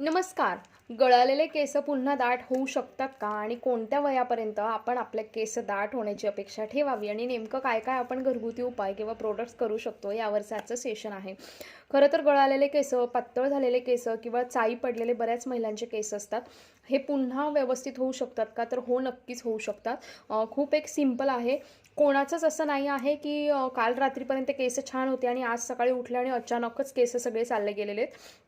नमस्कार. गळालेले केस पुन्हा दाट होऊ शकतात का? आणि कोणत्या वयापर्यंत आपण आपले केस दाट होण्याची अपेक्षा ठेवावी? आणि नेमकं काय काय आपण घरगुती उपाय किंवा प्रोडक्ट्स करू शकतो यावरचं आजचं सेशन आहे. खरं तर गळालेले केस पातळ झालेले केस किंवा चाई पडलेले बऱ्याच महिलांचे केस असतात. हे पुन्हा व्यवस्थित होऊ शकतात का? तर हो नक्कीच होऊ शकतात. खूप एक सिंपल आहे. कोणाचंच असं नाही आहे की काल रात्रीपर्यंत केस छान होते आणि आज सकाळी उठले आणि अचानकच केस सगळे चालले गेलेले आहेत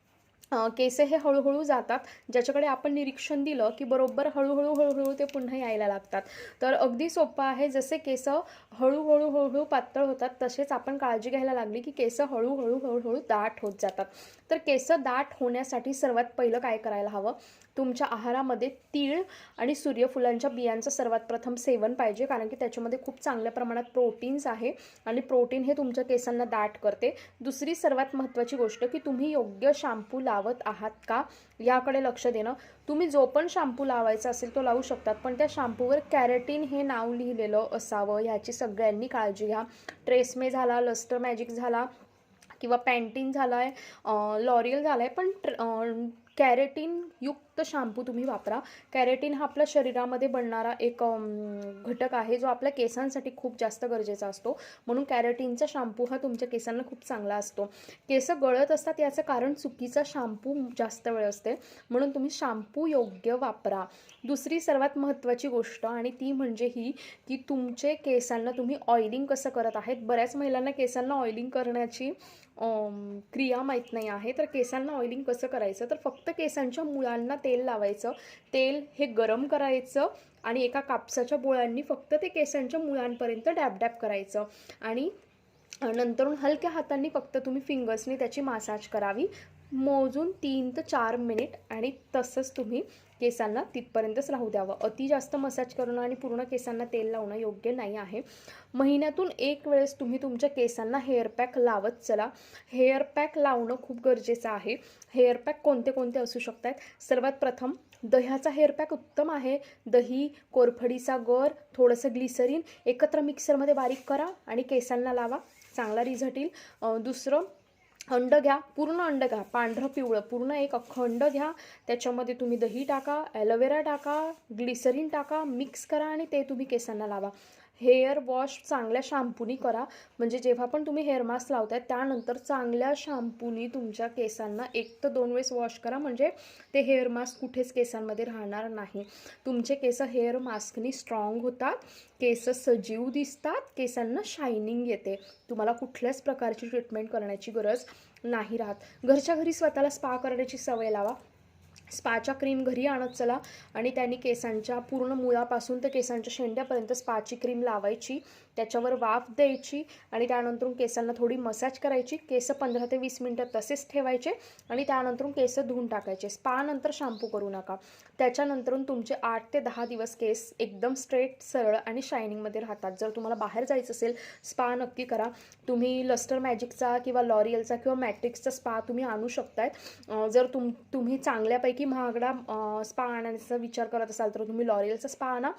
केस हे हळूहळू जातात. ज्याच्याकडे आपण निरीक्षण दिलं की बरोबर हळूहळू हळूहळू ते पुन्हा यायला लागतात. तर अगदी सोपं आहे. जसे केस हळूहळू हळूहळू पातळ होतात तसेच आपण काळजी घ्यायला लागली की केस हळूहळू हळूहळू दाट होत जातात. तर केस दाट होण्यासाठी सर्वात पहिलं काय करायला हवं? तुमच्या आहारामध्ये तीळ आणि सूर्यफुलांच्या बियांचं सर्वात प्रथम सेवन पाहिजे कारण की त्याच्यामध्ये खूप चांगल्या प्रमाणात प्रोटीन्स आहे आणि प्रोटीन हे तुमच्या केसांना दाट करते. दुसरी सर्वात महत्त्वाची गोष्ट की तुम्ही योग्य शॅम्पू लावत आहात का? याकडे लक्ष देणं. तुम्ही जो पण शॅम्पू लावायचा असेल तो लावू शकतात पण त्या शॅम्पूवर कॅरेटीन हे नाव लिहिलेलं असावं ह्याची सगळ्यांनी काळजी घ्या. ट्रेसमे झाला लस्टर मॅजिक झाला किंवा पॅन्टीन झाला आहे लॉरियल झाला आहे पण कॅरेटीन युक्त फक्त शॅम्पू तुम्ही वापरा. कॅरेटीन हा आपल्या शरीरामध्ये बनणारा एक घटक आहे जो आपल्या केसांसाठी खूप जास्त गरजेचा असतो. म्हणून कॅरेटीनचा शॅम्पू हा तुमच्या केसांना खूप चांगला असतो. केस गळत असतात याचं कारण चुकीचा शॅम्पू जास्त वेळ असते. म्हणून तुम्ही शॅम्पू योग्य वापरा. दुसरी सर्वात महत्त्वाची गोष्ट आणि ती म्हणजे ही की तुमचे केसांना तुम्ही ऑइलिंग कसं करत आहेत? बऱ्याच महिलांना केसांना ऑइलिंग करण्याची क्रिया माहीत नाही आहे. तर केसांना ऑइलिंग कसं करायचं? तर फक्त केसांच्या मुळांना तेल लावायचं. तेल हे गरम करायचं आणि एका कापसाच्या बोळांनी फक्त ते केसांच्या मुळांपर्यंत डॅब डॅब करायचं. आणि नंतरून हलक्या हातांनी फक्त तुम्ही फिंगर्सनी त्याची मासाज करावी. मोजून तीन ते चार मिनिट आणि तसंच तुम्ही केसांना तिथपर्यंतच राहू द्यावं. अति जास्त मसाज करणं आणि पूर्ण केसांना तेल लावणं योग्य नाही आहे. महिन्यातून एक वेळेस तुम्ही तुमच्या केसांना हेअर पॅक लावत चला. हेअर पॅक लावणं खूप गरजेचं आहे. हेअर पॅक कोणते कोणते असू शकतात? सर्वात प्रथम दह्याचा हेअर पॅक उत्तम आहे. दही कोरफडीचा गर थोडंसं ग्लिसरीन एकत्र मिक्सरमध्ये बारीक करा आणि केसांना लावा. चांगला रिझल्ट येईल. दुसरं अंड घ्या पूर्ण अंड घ्या पांढरं पिवळं पूर्ण एक अख्खं अंड घ्या. त्याच्यामध्ये तुम्ही दही टाका ॲलोवेरा टाका ग्लिसरीन टाका मिक्स करा आणि ते तुम्ही केसांना लावा. हेअर वॉश चांगल्या शॅम्पूनी करा. म्हणजे जेव्हा पण तुम्ही हेअर मास्क लावताय त्यानंतर चांगल्या शॅम्पूनी तुमच्या केसांना एक तर दोन वेळेस वॉश करा. म्हणजे ते हेअर मास्क कुठेच केसांमध्ये राहणार नाही. तुमचे केस हेअर मास्कनी स्ट्रॉंग होतात. केस सजीव दिसतात. केसांना शायनिंग येते. तुम्हाला कुठल्याच प्रकारची ट्रीटमेंट करण्याची गरज नाही राहत. घरच्या घरी स्वतःला स्पा करण्याची सवय लावा. स्पाच्या क्रीम घरी आणत चला. आणि त्यांनी केसांच्या पूर्ण मुळापासून ते केसांच्या शेंड्यापर्यंत स्पाची क्रीम लावायची. त्याच्यावर वाफ द्यायची आणि त्यानंतर केसांना थोडी मसाज करायची. केस पंधरा ते वीस मिनटं तसेच ठेवायचे आणि त्यानंतर केस धुवून टाकायचे. स्पानंतर शॅम्पू करू नका. त्याच्यानंतर तुमचे आठ ते दहा दिवस केस एकदम स्ट्रेट सरळ आणि शायनिंगमध्ये राहतात. जर तुम्हाला बाहेर जायचं असेल स्पा नक्की करा. तुम्ही लस्टर मॅजिकचा किंवा लॉरियलचा किंवा मॅट्रिक्सचा स्पा तुम्ही आणू शकतायत. जर तुम तुम्ही चांगल्यापैकी महागडा स्पा आणण्याचा विचार करत असाल तर तुम्ही लॉरियलचा स्पा आणा.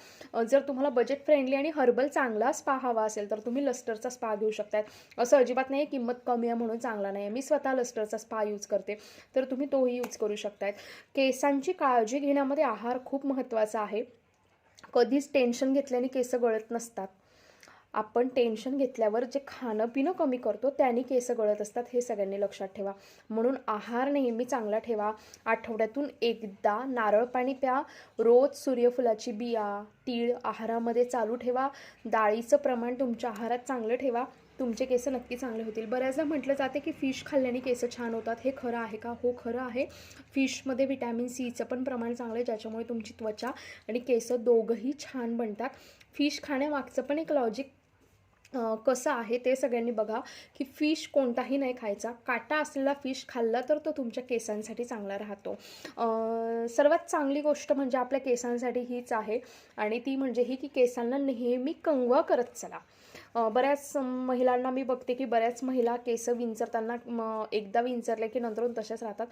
जर तुम्हाला बजेट फ्रेंडली आणि हर्बल चांगला स्पा हवा असेल तर तुम्ही लस्टरचा स्पा घेऊ शकतात असं अजिबात नाही किंमत कमी आहे म्हणून चांगला नाही. आहे मी स्वतः लस्टरचा स्पा यूज करते. तर तुम्ही तोही यूज करू शकतात केसांची काळजी घेण्यामध्ये आहार खूप महत्त्वाचा आहे. कधीच टेन्शन घेतल्याने केस गळत नसतात. आपण टेन्शन घेतल्यावर जे खाणं पिणं कमी करतो त्याने केस गळत असतात हे सगळ्यांनी लक्षात ठेवा. म्हणून आहार नेहमी चांगला ठेवा. आठवड्यातून एकदा नारळ पाणी प्या. रोज सूर्यफुलाची बिया तीळ आहारामध्ये चालू ठेवा. डाळीचं प्रमाण तुमच्या आहारात चांगलं ठेवा. तुमचे केस नक्की चांगले होतील. बऱ्याचदा म्हटलं जाते की फिश खाल्ल्याने केस छान होतात. हे खरं आहे का? हो खरं आहे. फिशमध्ये व्हिटॅमिन सीचं पण प्रमाण चांगलं आहे ज्याच्यामुळे तुमची त्वचा आणि केस दोघंही छान बनतात. फिश खाण्यामागचं पण एक लॉजिक कसं आहे ते सगळ्यांनी बघा की फिश कोणताही नाही खायचा. काटा असलेला फिश खाल्ला तर तो तुमच्या केसांसाठी चांगला राहतो. सर्वात चांगली गोष्ट म्हणजे आपल्या केसांसाठी हीच आहे आणि ती म्हणजे ही की केसांना नेहमी कंगवा करत चला. बऱ्याच महिलांना मी बघते की बऱ्याच महिला केस विंचरताना म, एकदा विंचरले की नंतरून तशाच राहतात.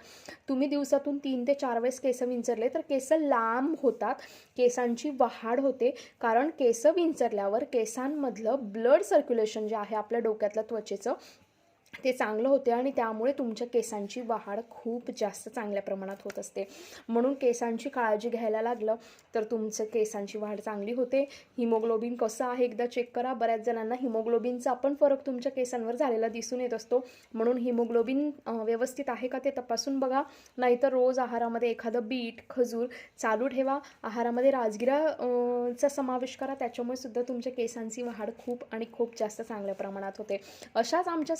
तुम्ही दिवसातून तीन ते चार वेळेस केस विंचरले तर केस लांब होतात केसांची वाढ होते. कारण केस विंचरल्यावर केसांमधलं ब्लड सर्क्युलेशन जे आहे आपल्या डोक्यातलं त्वचेचं ते चांगलं होते आणि त्यामुळे तुमच्या केसांची वाढ खूप जास्त चांगल्या प्रमाणात होत असते. म्हणून केसांची काळजी घ्यायला लागलं तर तुमचं केसांची वाढ चांगली होते. हिमोग्लोबिन कसं आहे एकदा चेक करा. बऱ्याच जणांना हिमोग्लोबिनचा पण फरक तुमच्या केसांवर झालेला दिसून येत असतो. म्हणून हिमोग्लोबिन व्यवस्थित आहे का ते तपासून बघा. नाहीतर रोज आहारामध्ये एखादं बीट खजूर चालू ठेवा. आहारामध्ये राजगिरा चा समावेश करा. त्याच्यामुळे सुद्धा तुमच्या केसांची वाढ खूप आणि खूप जास्त चांगल्या प्रमाणात होते. अशाच आमच्या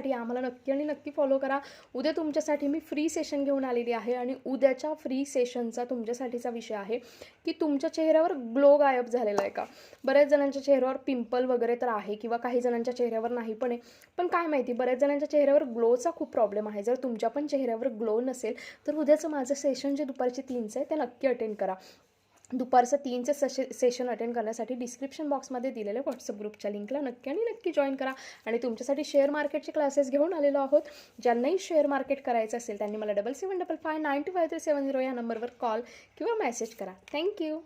सेशनसाठी आम्हाला नक्की आणि नक्की फॉलो करा. उद्या तुमच्यासाठी मी फ्री सेशन घेऊन आलेली आहे आणि उद्याच्या फ्री सेशनचा तुमच्यासाठीचा विषय आहे की तुमच्या चेहऱ्यावर ग्लो गायब झालेला आहे का? बऱ्याच जणांच्या चेहऱ्यावर पिंपल वगैरे तर आहे किंवा काही जणांच्या चेहऱ्यावर नाही पण आहे. पण काय माहिती बऱ्याच जणांच्या चेहऱ्यावर ग्लोचा खूप प्रॉब्लेम आहे. जर तुमच्या पण चेहऱ्यावर ग्लो नसेल तर उद्याचं माझं सेशन जे दुपारचे तीनचं आहे ते नक्की अटेंड करा. दुपारचं तीनचे सशे सेशन अटेंड करण्यासाठी डिस्क्रिप्शन बॉक्समध्ये दिलेल्या व्हॉट्सअप ग्रुपच्या लिंकला नक्की आणि नक्की जॉईन करा. आणि तुमच्यासाठी शेअर मार्केटचे क्लासेस घेऊन आलेलो आहोत. ज्यांनाही शेअर मार्केट करायचं असेल त्यांनी मला double seven double five nine two five three seven zero या नंबरवर कॉल किंवा मेसेज करा. थँक्यू